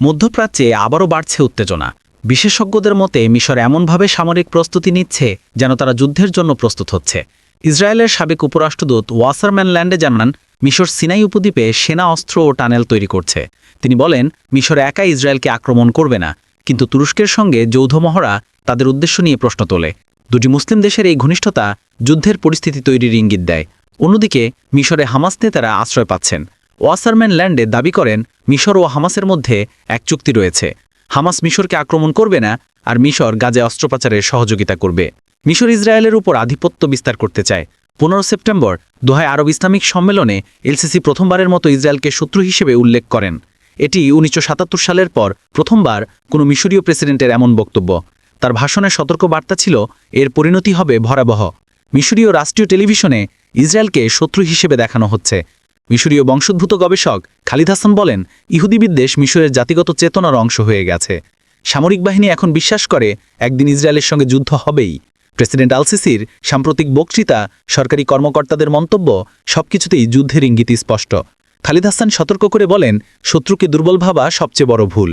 মধ্যপ্রাচ্যে আবারও বাড়ছে উত্তেজনা। বিশেষজ্ঞদের মতে, মিশর এমনভাবে সামরিক প্রস্তুতি নিচ্ছে যেন তারা যুদ্ধের জন্য প্রস্তুত হচ্ছে। ইসরায়েলের সাবেক উপরাষ্ট্রদূত ওয়াসারম্যান ল্যান্ডে জানান, মিশর সিনাই উপদ্বীপে সেনা, অস্ত্র ও টানেল তৈরি করছে। তিনি বলেন, মিশর একা ইসরায়েলকে আক্রমণ করবে না, কিন্তু তুরস্কের সঙ্গে যৌথ মহড়া তাদের উদ্দেশ্য নিয়ে প্রশ্ন তোলে। দুটি মুসলিম দেশের এই ঘনিষ্ঠতা যুদ্ধের পরিস্থিতি তৈরির ইঙ্গিত দেয়। অন্যদিকে, মিশরে হামাস নেতারা আশ্রয় পাচ্ছেন। ওয়াসারম্যান ল্যান্ডে দাবি করেন, মিশর ও হামাসের মধ্যে এক চুক্তি রয়েছে। হামাস মিশরকে আক্রমণ করবে না, আর মিশর গাজে অস্ত্রোপচারে সহযোগিতা করবে। মিশর ইসরায়েলের উপর আধিপত্য বিস্তার করতে চায়। পনেরো সেপ্টেম্বর দোহায় আরব ইসলামিক সম্মেলনে এলসিসি প্রথমবারের মতো ইসরায়েলকে শত্রু হিসেবে উল্লেখ করেন। এটি উনিশশো সাতাত্তর সালের পর প্রথমবার কোনো মিশরীয় প্রেসিডেন্টের এমন বক্তব্য। তার ভাষণে সতর্ক বার্তা ছিল, এর পরিণতি হবে ভয়াবহ। মিশরীয় রাষ্ট্রীয় টেলিভিশনে ইসরায়েলকে শত্রু হিসেবে দেখানো হচ্ছে। মিশরীয় বংশোদ্ভূত গবেষক খালিদ হাসান বলেন, ইহুদি বিদ্বেষ মিশরের জাতিগত চেতনার অংশ হয়ে গেছে। সামরিক বাহিনী এখন বিশ্বাস করে একদিন ইসরায়েলের সঙ্গে যুদ্ধ হবেই। প্রেসিডেন্ট আলসিসির সাম্প্রতিক বক্তৃতা, সরকারি কর্মকর্তাদের মন্তব্য, সবকিছুতেই যুদ্ধের ইঙ্গিত স্পষ্ট। খালিদ হাসান সতর্ক করে বলেন, শত্রুকে দুর্বল ভাবা সবচেয়ে বড় ভুল।